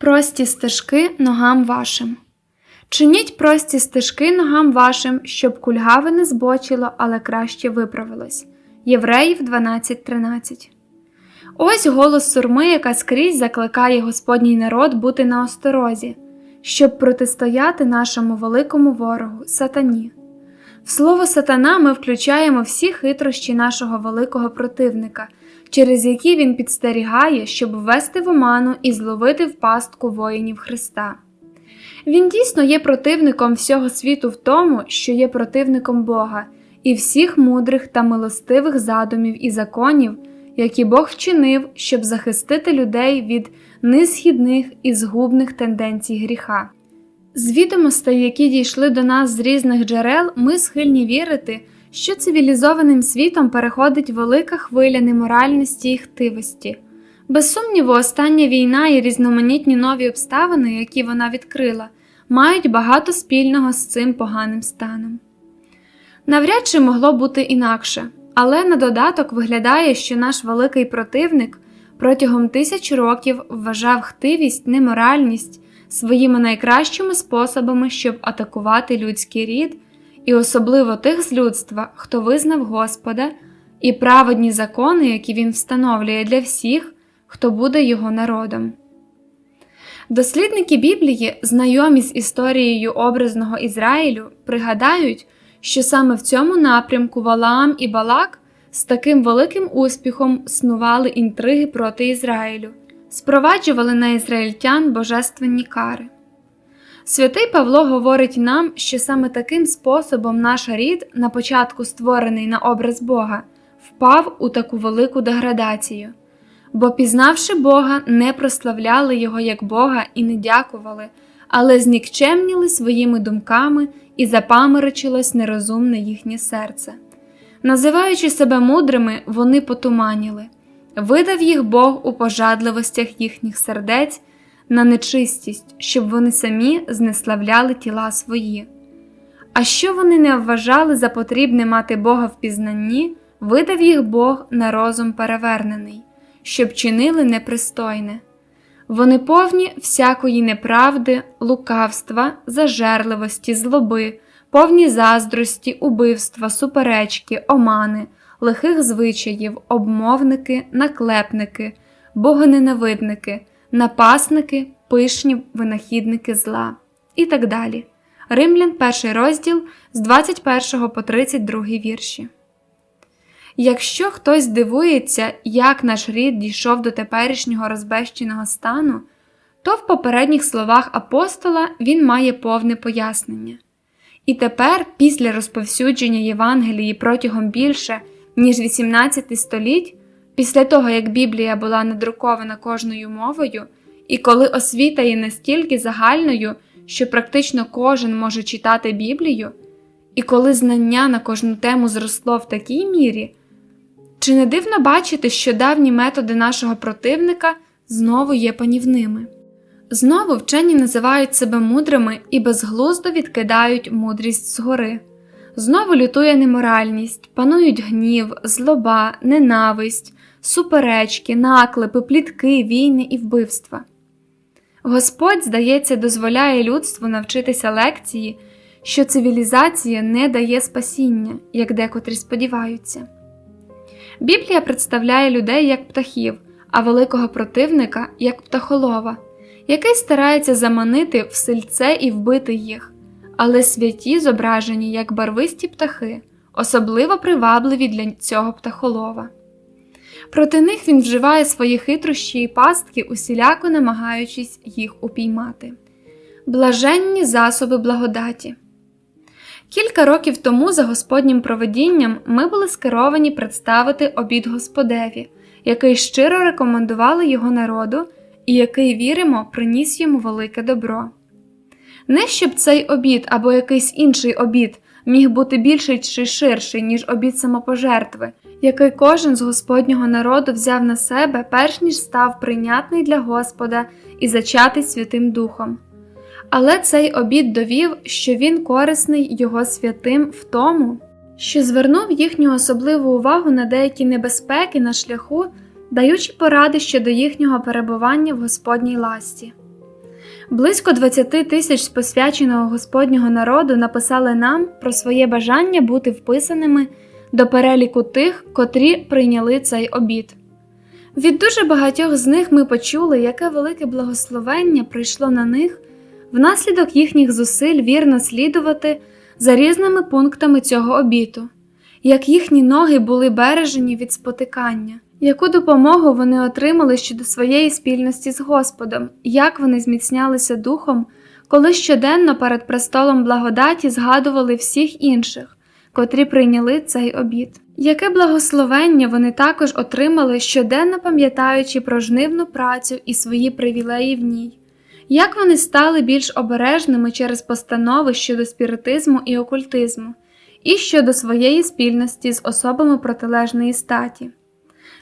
Прості стежки ногам вашим. Чиніть прості стежки ногам вашим, щоб кульгаве не збочило, але краще виправилось. Євреїв 12.13 Ось голос сурми, яка скрізь закликає Господній народ бути на осторозі, щоб протистояти нашому великому ворогу сатані. В слово сатана ми включаємо всі хитрощі нашого великого противника, через які він підстерігає, щоб ввести в оману і зловити в пастку воїнів Христа. Він дійсно є противником всього світу в тому, що є противником Бога і всіх мудрих та милостивих задумів і законів, які Бог вчинив, щоб захистити людей від несхідних і згубних тенденцій гріха. З відомостей, які дійшли до нас з різних джерел, ми схильні вірити, що цивілізованим світом переходить велика хвиля неморальності і хтивості. Без сумніву, остання війна і різноманітні нові обставини, які вона відкрила, мають багато спільного з цим поганим станом. Навряд чи могло бути інакше, але на додаток виглядає, що наш великий противник протягом тисяч років вважав хтивість, неморальність своїми найкращими способами, щоб атакувати людський рід, і особливо тих з людства, хто визнав Господа, і праведні закони, які він встановлює для всіх, хто буде його народом. Дослідники Біблії, знайомі з історією образного Ізраїлю, пригадають, що саме в цьому напрямку Валаам і Балак з таким великим успіхом снували інтриги проти Ізраїлю, спроваджували на ізраїльтян божественні кари. Святий Павло говорить нам, що саме таким способом наш рід, на початку створений на образ Бога, впав у таку велику деградацію, бо, пізнавши Бога, не прославляли Його як Бога і не дякували, але знікчемніли своїми думками і запаморочилось нерозумне їхнє серце. Називаючи себе мудрими, вони потуманіли, видав їх Бог у пожадливостях їхніх сердець на нечистість, щоб вони самі знеславляли тіла свої. А що вони не вважали за потрібне мати Бога в пізнанні, видав їх Бог на розум перевернений, щоб чинили непристойне. Вони повні всякої неправди, лукавства, зажерливості, злоби, повні заздрості, убивства, суперечки, омани, лихих звичаїв, обмовники, наклепники, богоненавидники, напасники, пишні винахідники зла і так далі. Римлян, перший розділ з 21 по 32 вірші. Якщо хтось дивується, як наш рід дійшов до теперішнього розбещеного стану, то в попередніх словах апостола він має повне пояснення. І тепер, після розповсюдження Євангелії протягом більше, ніж 18 століть, після того як Біблія була надрукована кожною мовою, і коли освіта є настільки загальною, що практично кожен може читати Біблію, і коли знання на кожну тему зросло в такій мірі, чи не дивно бачити, що давні методи нашого противника знову є панівними? Знову вчені називають себе мудрими і безглуздо відкидають мудрість згори. Знову лютує неморальність, панують гнів, злоба, ненависть, суперечки, наклепи, плітки, війни і вбивства. Господь, здається, дозволяє людству навчитися лекції, що цивілізація не дає спасіння, як декотрі сподіваються. Біблія представляє людей як птахів, а великого противника як птахолова, який старається заманити в сельце і вбити їх, але святі зображені як барвисті птахи, особливо привабливі для цього птахолова. Проти них він вживає свої хитрощі і пастки, усіляко намагаючись їх упіймати. Блаженні засоби благодаті. Кілька років тому за Господнім проведінням ми були скеровані представити обід Господеві, який щиро рекомендували його народу і який віримо приніс йому велике добро. Не щоб цей обід або якийсь інший обід міг бути більший чи ширший, ніж обід самопожертви, який кожен з Господнього народу взяв на себе, перш ніж став прийнятний для Господа і зачатий Святим Духом. Але цей обід довів, що він корисний його святим в тому, що звернув їхню особливу увагу на деякі небезпеки на шляху, даючи поради щодо їхнього перебування в Господній ласті. Близько 20 тисяч з посвяченого Господнього народу написали нам про своє бажання бути вписаними до переліку тих, котрі прийняли цей обід. Від дуже багатьох з них ми почули, яке велике благословення прийшло на них внаслідок їхніх зусиль вірно слідувати за різними пунктами цього обіту, як їхні ноги були бережені від спотикання, яку допомогу вони отримали щодо своєї спільності з Господом, як вони зміцнялися духом, коли щоденно перед престолом благодаті згадували всіх інших, котрі прийняли цей обід. Яке благословення вони також отримали, щоденно пам'ятаючи про жнивну працю і свої привілеї в ній, як вони стали більш обережними через постанови щодо спіритизму і окультизму, і щодо своєї спільності з особами протилежної статі.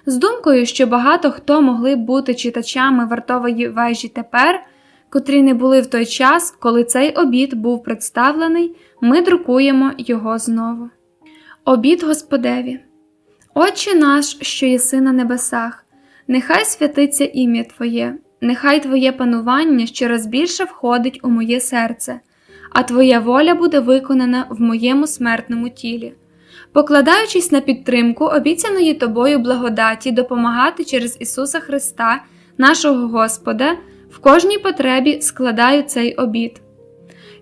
З думкою, що багато хто могли б бути читачами вартової вежі тепер, котрі не були в той час, коли цей обід був представлений, ми друкуємо його знову. Обід Господеві. Отче наш, що єси на небесах, нехай святиться ім'я Твоє, нехай Твоє панування щораз більше входить у моє серце, а Твоя воля буде виконана в моєму смертному тілі. Покладаючись на підтримку обіцяної тобою благодаті допомагати через Ісуса Христа, нашого Господа, в кожній потребі складаю цей обід.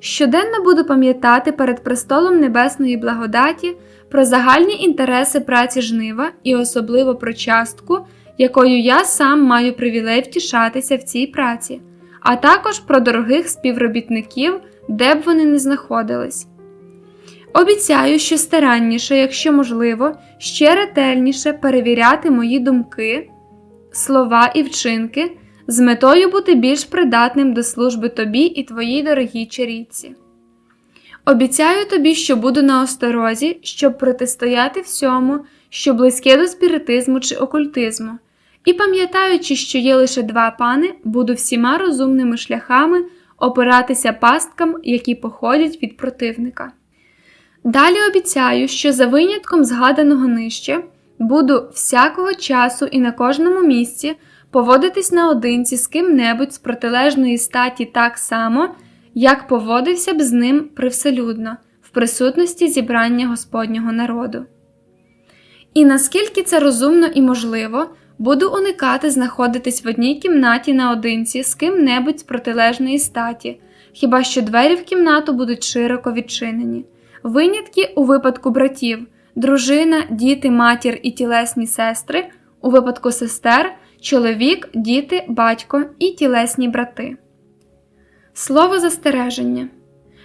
Щоденно буду пам'ятати перед престолом Небесної благодаті про загальні інтереси праці жнива і особливо про частку, якою я сам маю привілей втішатися в цій праці, а також про дорогих співробітників, де б вони не знаходились. Обіцяю, що старанніше, якщо можливо, ще ретельніше перевіряти мої думки, слова і вчинки з метою бути більш придатним до служби тобі і твоїй дорогій чарівці. Обіцяю тобі, що буду на осторозі, щоб протистояти всьому, що близьке до спіритизму чи окультизму, і пам'ятаючи, що є лише два пани, буду всіма розумними шляхами опиратися пасткам, які походять від противника. Далі обіцяю, що за винятком згаданого нижче буду всякого часу і на кожному місці поводитись наодинці з ким-небудь з протилежної статі так само, як поводився б з ним привселюдно, в присутності зібрання Господнього народу. І наскільки це розумно і можливо, буду уникати знаходитись в одній кімнаті наодинці з ким-небудь з протилежної статі, хіба що двері в кімнату будуть широко відчинені. Винятки у випадку братів, дружина, діти, матір і тілесні сестри, у випадку сестер, чоловік, діти, батько і тілесні брати. Слово застереження.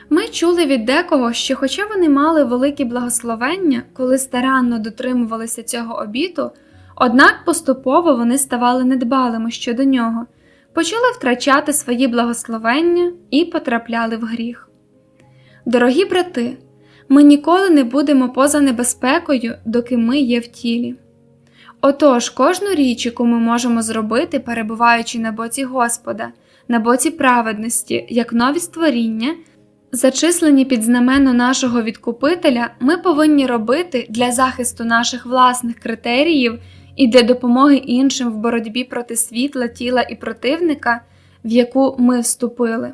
Ми чули від декого, що, хоча вони мали великі благословення, коли старанно дотримувалися цього обіту, однак поступово вони ставали недбалими щодо нього, почали втрачати свої благословення і потрапляли в гріх. Дорогі брати, ми ніколи не будемо поза небезпекою, доки ми є в тілі. Отож, кожну річ, яку ми можемо зробити, перебуваючи на боці Господа, на боці праведності, як нові створіння, зачислені під знамено нашого відкупителя, ми повинні робити для захисту наших власних критеріїв і для допомоги іншим в боротьбі проти світла, тіла і противника, в яку ми вступили.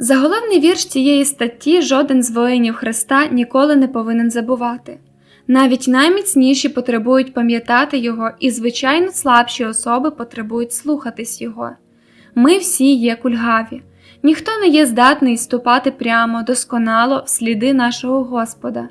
Заголовний вірш цієї статті жоден з воїнів Христа ніколи не повинен забувати. Навіть найміцніші потребують пам'ятати його, і звичайно слабші особи потребують слухатись його. Ми всі є кульгаві, ніхто не є здатний ступати прямо, досконало в сліди нашого Господа.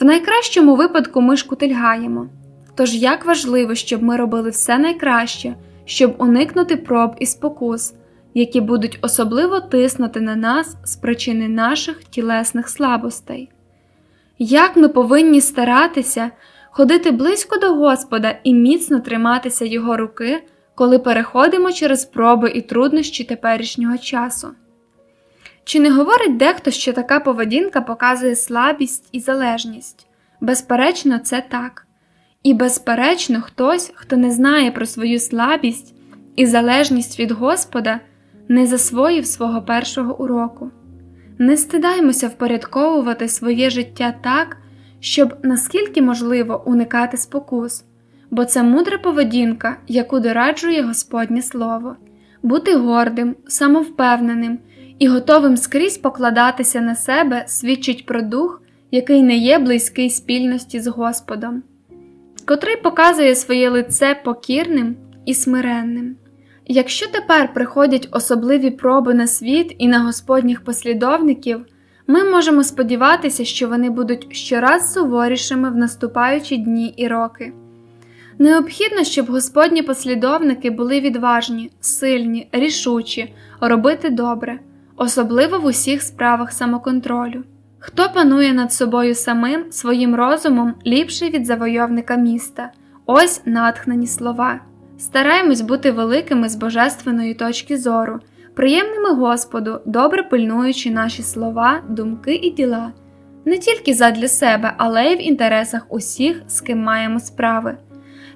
В найкращому випадку ми шкутильгаємо. Тож як важливо, щоб ми робили все найкраще, щоб уникнути проб і спокус, які будуть особливо тиснути на нас з причини наших тілесних слабостей. Як ми повинні старатися ходити близько до Господа і міцно триматися Його руки, коли переходимо через проби і труднощі теперішнього часу? Чи не говорить дехто, що така поведінка показує слабість і залежність? Безперечно, це так. І, безперечно, хтось, хто не знає про свою слабість і залежність від Господа, не засвоїв свого першого уроку. Не стидаймося впорядковувати своє життя так, щоб наскільки можливо уникати спокус, бо це мудра поведінка, яку дораджує Господнє Слово. бути гордим, самовпевненим і готовим скрізь покладатися на себе свідчить про дух, який не є близький спільності з Господом, котрий показує своє лице покірним і смиренним. Якщо тепер приходять особливі проби на світ і на Господніх послідовників, ми можемо сподіватися, що вони будуть щораз суворішими в наступаючі дні і роки. Необхідно, щоб Господні послідовники були відважні, сильні, рішучі, робити добре, особливо в усіх справах самоконтролю. Хто панує над собою самим своїм розумом ліпший від завойовника міста? Ось натхнені слова. Стараємось бути великими з божественної точки зору, приємними Господу, добре пильнуючи наші слова, думки і діла, не тільки задля себе, але й в інтересах усіх, з ким маємо справи.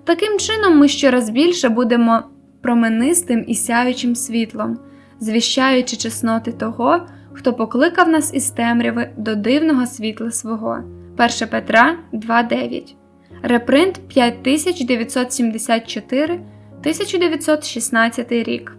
Таким чином, ми щораз більше будемо променистим і сяючим світлом, звіщаючи чесноти того, хто покликав нас із темряви до дивного світла свого. 1 Петра 2.9 Репринт 5974 1916 рік